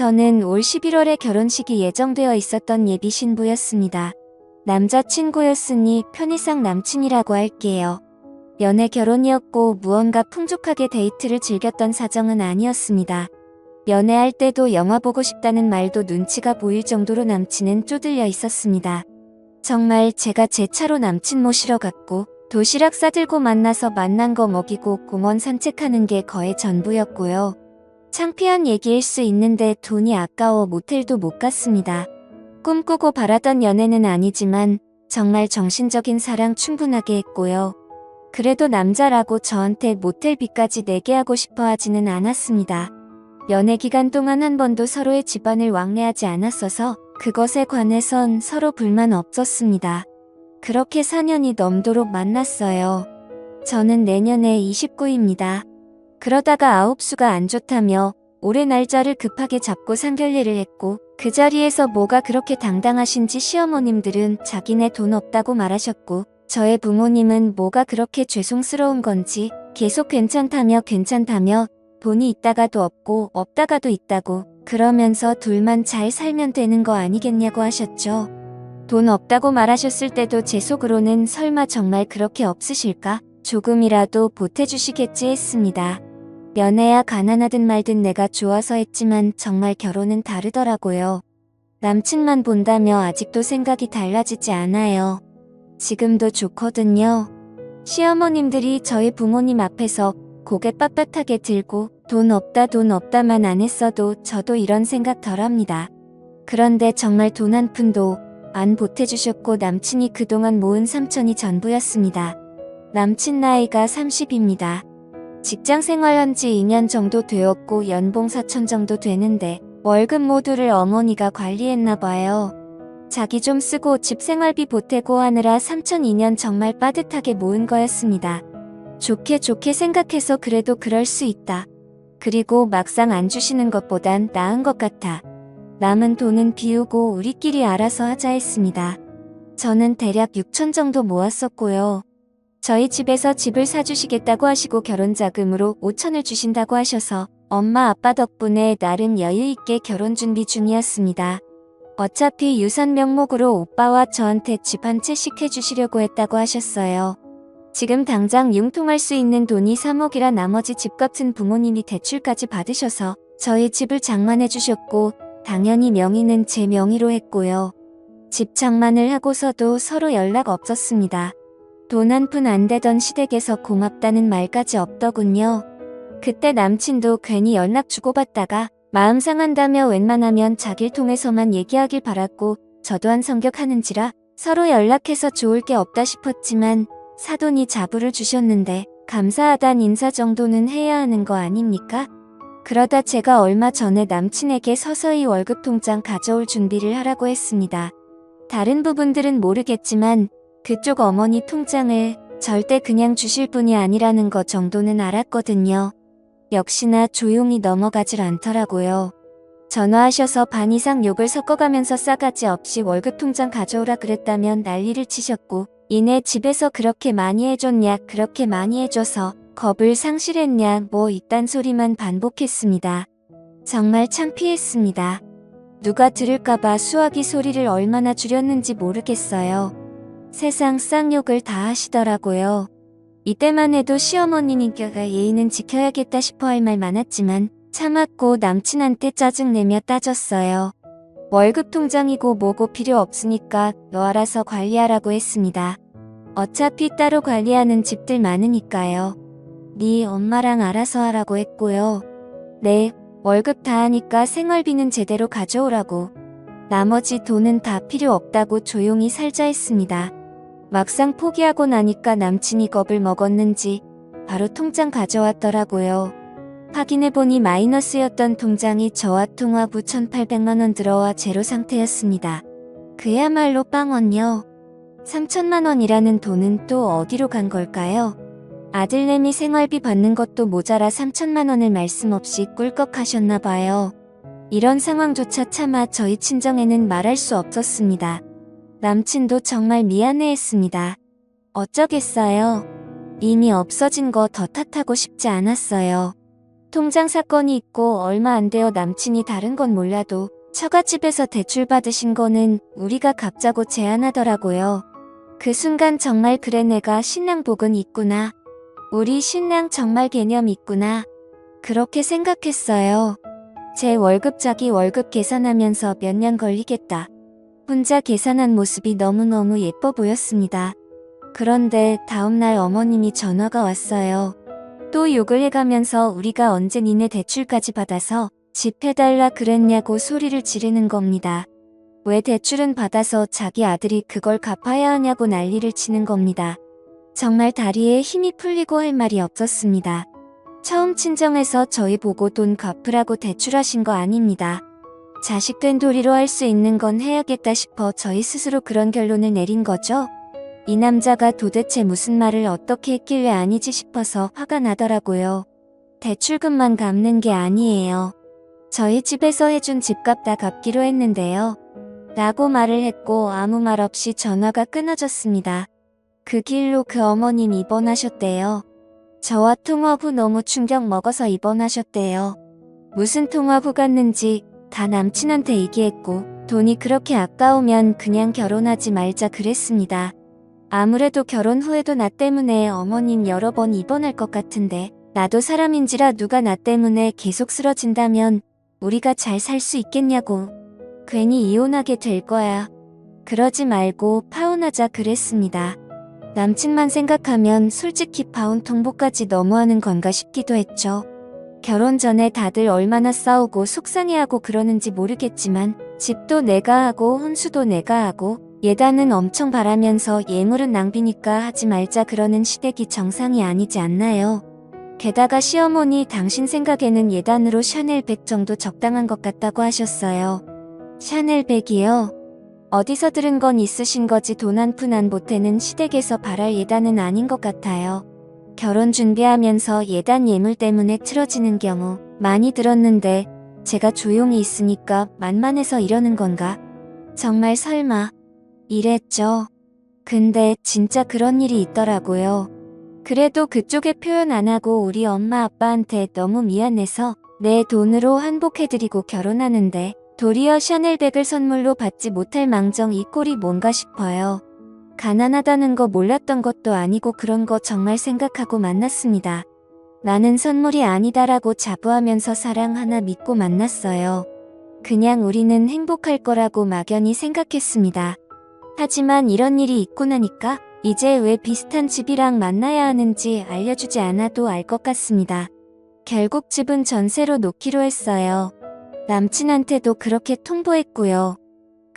저는 올 11월에 결혼식이 예정되어 있었던 예비 신부였습니다. 남자친구였으니 편의상 남친이라고 할게요. 연애 결혼이었고 무언가 풍족하게 데이트를 즐겼던 사정은 아니었습니다. 연애할 때도 영화 보고 싶다는 말도 눈치가 보일 정도로 남친은 쪼들려 있었습니다. 정말 제가 제 차로 남친 모시러 갔고 도시락 싸들고 만나서 만난 거 먹이고 공원 산책하는 게 거의 전부였고요. 창피한 얘기일 수 있는데 돈이 아까워 모텔도 못 갔습니다. 꿈꾸고 바라던 연애는 아니지만 정말 정신적인 사랑 충분하게 했고요. 그래도 남자라고 저한테 모텔비까지 내게 하고 싶어 하지는 않았습니다. 연애 기간 동안 한 번도 서로의 집안을 왕래하지 않았어서 그것에 관해선 서로 불만 없었습니다. 그렇게 4년이 넘도록 만났어요. 저는 내년에 29입니다. 그러다가 아홉수가 안 좋다며 올해 날짜를 급하게 잡고 상견례를 했고 그 자리에서 뭐가 그렇게 당당하신지 시어머님들은 자기네 돈 없다고 말하셨고 저의 부모님은 뭐가 그렇게 죄송스러운 건지 계속 괜찮다며 괜찮다며 돈이 있다가도 없고 없다가도 있다고 그러면서 둘만 잘 살면 되는 거 아니겠냐고 하셨죠. 돈 없다고 말하셨을 때도 제 속으로는 설마 정말 그렇게 없으실까? 조금이라도 보태주시겠지 했습니다. 연애야 가난하든 말든 내가 좋아서 했지만 정말 결혼은 다르더라고요. 남친만 본다며 아직도 생각이 달라지지 않아요. 지금도 좋거든요. 시어머님들이 저희 부모님 앞에서 고개 빳빳하게 들고 돈 없다 돈 없다만 안 했어도 저도 이런 생각 덜 합니다. 그런데 정말 돈 한 푼도 안 보태주셨고 남친이 그동안 모은 삼천이 전부였습니다. 남친 나이가 30입니다. 직장 생활한 지 2년 정도 되었고 연봉 4천 정도 되는데 월급 모두를 어머니가 관리했나 봐요. 자기 좀 쓰고 집 생활비 보태고 하느라 3천 2년 정말 빠듯하게 모은 거였습니다. 좋게 좋게 생각해서 그래도 그럴 수 있다. 그리고 막상 안 주시는 것보단 나은 것 같아. 남은 돈은 비우고 우리끼리 알아서 하자 했습니다. 저는 대략 6천 정도 모았었고요. 저희 집에서 집을 사주시겠다고 하시고 결혼 자금으로 5천을 주신다고 하셔서 엄마 아빠 덕분에 나름 여유 있게 결혼 준비 중이었습니다. 어차피 유산 명목으로 오빠와 저한테 집 한 채씩 해주시려고 했다고 하셨어요. 지금 당장 융통할 수 있는 돈이 3억이라 나머지 집 값은 부모님이 대출까지 받으셔서 저희 집을 장만해 주셨고 당연히 명의는 제 명의로 했고요. 집 장만을 하고서도 서로 연락 없었습니다. 돈 한 푼 안 되던 시댁에서 고맙다는 말까지 없더군요. 그때 남친도 괜히 연락 주고받다가 마음 상한다며 웬만하면 자길 통해서만 얘기하길 바랐고 저도 한 성격 하는지라 서로 연락해서 좋을 게 없다 싶었지만 사돈이 자부를 주셨는데 감사하단 인사 정도는 해야 하는 거 아닙니까? 그러다 제가 얼마 전에 남친에게 서서히 월급 통장 가져올 준비를 하라고 했습니다. 다른 부분들은 모르겠지만 그쪽 어머니 통장을 절대 그냥 주실 분이 아니라는 것 정도는 알았거든요. 역시나 조용히 넘어가질 않더라고요. 전화하셔서 반 이상 욕을 섞어가면서 싸가지 없이 월급 통장 가져오라 그랬다면 난리를 치셨고 이내 집에서 그렇게 많이 해줬냐 그렇게 많이 해줘서 겁을 상실했냐 뭐 이딴 소리만 반복했습니다. 정말 창피했습니다. 누가 들을까봐 수화기 소리를 얼마나 줄였는지 모르겠어요. 세상 쌍욕을 다 하시더라고요. 이때만 해도 시어머니니까 예의는 지켜야겠다 싶어 할 말 많았지만 참았고 남친한테 짜증내며 따졌어요. 월급 통장이고 뭐고 필요 없으니까 너 알아서 관리하라고 했습니다. 어차피 따로 관리하는 집들 많으니까요. 네 엄마랑 알아서 하라고 했고요. 네, 월급 다 하니까 생활비는 제대로 가져오라고. 나머지 돈은 다 필요 없다고 조용히 살자 했습니다. 막상 포기하고 나니까 남친이 겁을 먹었는지 바로 통장 가져왔더라고요. 확인해보니 마이너스였던 통장이 저와 통화 후 1,800만원 들어와 제로 상태였습니다. 그야말로 빵원요. 3천만원이라는 돈은 또 어디로 간 걸까요? 아들내미 생활비 받는 것도 모자라 3천만원을 말씀 없이 꿀꺽 하셨나봐요. 이런 상황조차 차마 저희 친정에는 말할 수 없었습니다. 남친도 정말 미안해했습니다. 어쩌겠어요. 이미 없어진 거 더 탓하고 싶지 않았어요. 통장 사건이 있고 얼마 안 되어 남친이 다른 건 몰라도 처갓집에서 대출 받으신 거는 우리가 갚자고 제안하더라고요. 그 순간 정말 그래 내가 신랑 복은 있구나. 우리 신랑 정말 개념 있구나. 그렇게 생각했어요. 제 월급 자기 월급 계산하면서 몇 년 걸리겠다. 혼자 계산한 모습이 너무너무 예뻐 보였습니다. 그런데 다음날 어머님이 전화가 왔어요. 또 욕을 해가면서 우리가 언제 니네 대출까지 받아서 집 해달라 그랬냐고 소리를 지르는 겁니다. 왜 대출은 받아서 자기 아들이 그걸 갚아야 하냐고 난리를 치는 겁니다. 정말 다리에 힘이 풀리고 할 말이 없었습니다. 처음 친정에서 저희 보고 돈 갚으라고 대출하신 거 아닙니다. 자식된 도리로 할 수 있는 건 해야겠다 싶어 저희 스스로 그런 결론을 내린 거죠. 이 남자가 도대체 무슨 말을 어떻게 했길래 아니지 싶어서 화가 나더라고요. 대출금만 갚는 게 아니에요. 저희 집에서 해준 집값 다 갚기로 했는데요. 라고 말을 했고 아무 말 없이 전화가 끊어졌습니다. 그 길로 그 어머님 입원하셨대요. 저와 통화 후 너무 충격 먹어서 입원하셨대요. 무슨 통화 후 갔는지 다 남친한테 얘기했고 돈이 그렇게 아까우면 그냥 결혼하지 말자 그랬습니다. 아무래도 결혼 후에도 나 때문에 어머님 여러 번 입원할 것 같은데 나도 사람인지라 누가 나 때문에 계속 쓰러진다면 우리가 잘 살 수 있겠냐고. 괜히 이혼하게 될 거야. 그러지 말고 파혼하자 그랬습니다. 남친만 생각하면 솔직히 파혼 통보까지 너무하는 건가 싶기도 했죠. 결혼 전에 다들 얼마나 싸우고 속상해하고 그러는지 모르겠지만 집도 내가 하고 혼수도 내가 하고 예단은 엄청 바라면서 예물은 낭비니까 하지 말자 그러는 시댁이 정상이 아니지 않나요? 게다가 시어머니 당신 생각에는 예단으로 샤넬백 정도 적당한 것 같다고 하셨어요. 샤넬백이요? 어디서 들은 건 있으신 거지 돈 한 푼 안 보태는 시댁에서 바랄 예단은 아닌 것 같아요. 결혼 준비하면서 예단 예물 때문에 틀어지는 경우 많이 들었는데 제가 조용히 있으니까 만만해서 이러는 건가? 정말 설마 이랬죠. 근데 진짜 그런 일이 있더라고요. 그래도 그쪽에 표현 안 하고 우리 엄마 아빠한테 너무 미안해서 내 돈으로 한복해드리고 결혼하는데 도리어 샤넬백을 선물로 받지 못할 망정 이 꼴이 뭔가 싶어요. 가난하다는 거 몰랐던 것도 아니고 그런 거 정말 생각하고 만났습니다. 나는 선물이 아니다라고 자부하면서 사랑 하나 믿고 만났어요. 그냥 우리는 행복할 거라고 막연히 생각했습니다. 하지만 이런 일이 있고 나니까 이제 왜 비슷한 집이랑 만나야 하는지 알려주지 않아도 알 것 같습니다. 결국 집은 전세로 놓기로 했어요. 남친한테도 그렇게 통보했고요.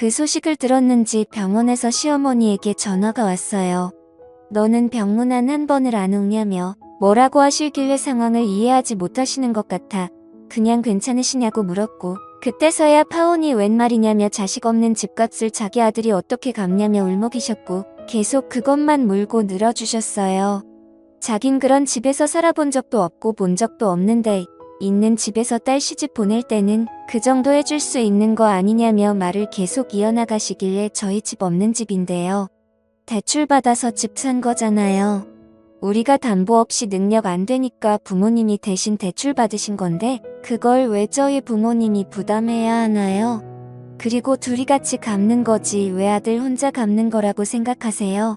그 소식을 들었는지 병원에서 시어머니에게 전화가 왔어요. 너는 병문안 한 번을 안 오냐며 뭐라고 하실길래 상황을 이해하지 못하시는 것 같아 그냥 괜찮으시냐고 물었고 그때서야 파혼이 웬 말이냐며 자식 없는 집값을 자기 아들이 어떻게 갚냐며 울먹이셨고 계속 그것만 물고 늘어주셨어요. 자긴 그런 집에서 살아본 적도 없고 본 적도 없는데 있는 집에서 딸 시집 보낼 때는 그 정도 해줄 수 있는 거 아니냐며 말을 계속 이어나가시길래 저희 집 없는 집인데요. 대출 받아서 집 산 거잖아요. 우리가 담보 없이 능력 안 되니까 부모님이 대신 대출 받으신 건데 그걸 왜 저희 부모님이 부담해야 하나요? 그리고 둘이 같이 갚는 거지 왜 아들 혼자 갚는 거라고 생각하세요?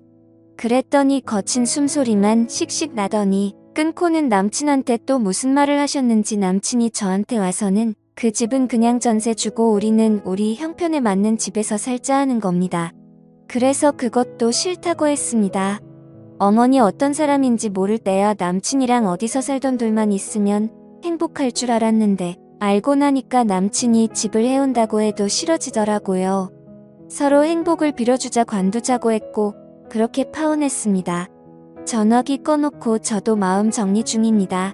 그랬더니 거친 숨소리만 씩씩 나더니 끊고는 남친한테 또 무슨 말을 하셨는지 남친이 저한테 와서는 그 집은 그냥 전세 주고 우리는 우리 형편에 맞는 집에서 살자 하는 겁니다. 그래서 그것도 싫다고 했습니다. 어머니 어떤 사람인지 모를 때야 남친이랑 어디서 살던 둘만 있으면 행복할 줄 알았는데 알고 나니까 남친이 집을 해온다고 해도 싫어지더라고요. 서로 행복을 빌어주자 관두자고 했고 그렇게 파혼했습니다. 전화기 꺼놓고 저도 마음 정리 중입니다.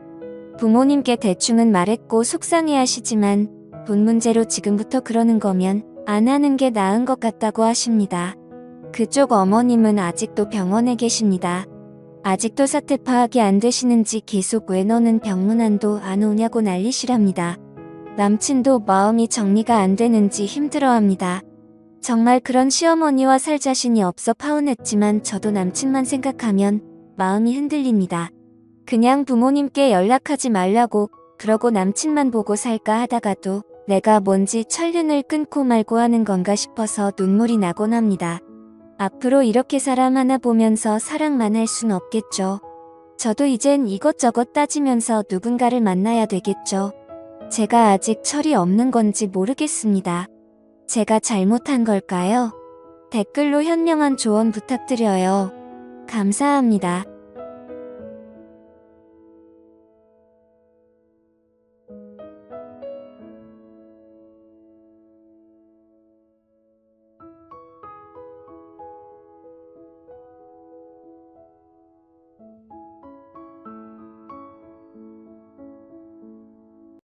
부모님께 대충은 말했고 속상해 하시지만 돈 문제로 지금부터 그러는 거면 안 하는 게 나은 것 같다고 하십니다. 그쪽 어머님은 아직도 병원에 계십니다. 아직도 사태 파악이 안 되시는지 계속 왜 너는 병문안도 안 오냐고 난리시랍니다. 남친도 마음이 정리가 안 되는지 힘들어합니다. 정말 그런 시어머니와 살 자신이 없어 파혼했지만 저도 남친만 생각하면 마음이 흔들립니다. 그냥 부모님께 연락하지 말라고 그러고 남친만 보고 살까 하다가도 내가 뭔지 천륜을 끊고 말고 하는 건가 싶어서 눈물이 나곤 합니다. 앞으로 이렇게 사람 하나 보면서 사랑만 할 순 없겠죠. 저도 이젠 이것저것 따지면서 누군가를 만나야 되겠죠. 제가 아직 철이 없는 건지 모르겠습니다. 제가 잘못한 걸까요? 댓글로 현명한 조언 부탁드려요. 감사합니다.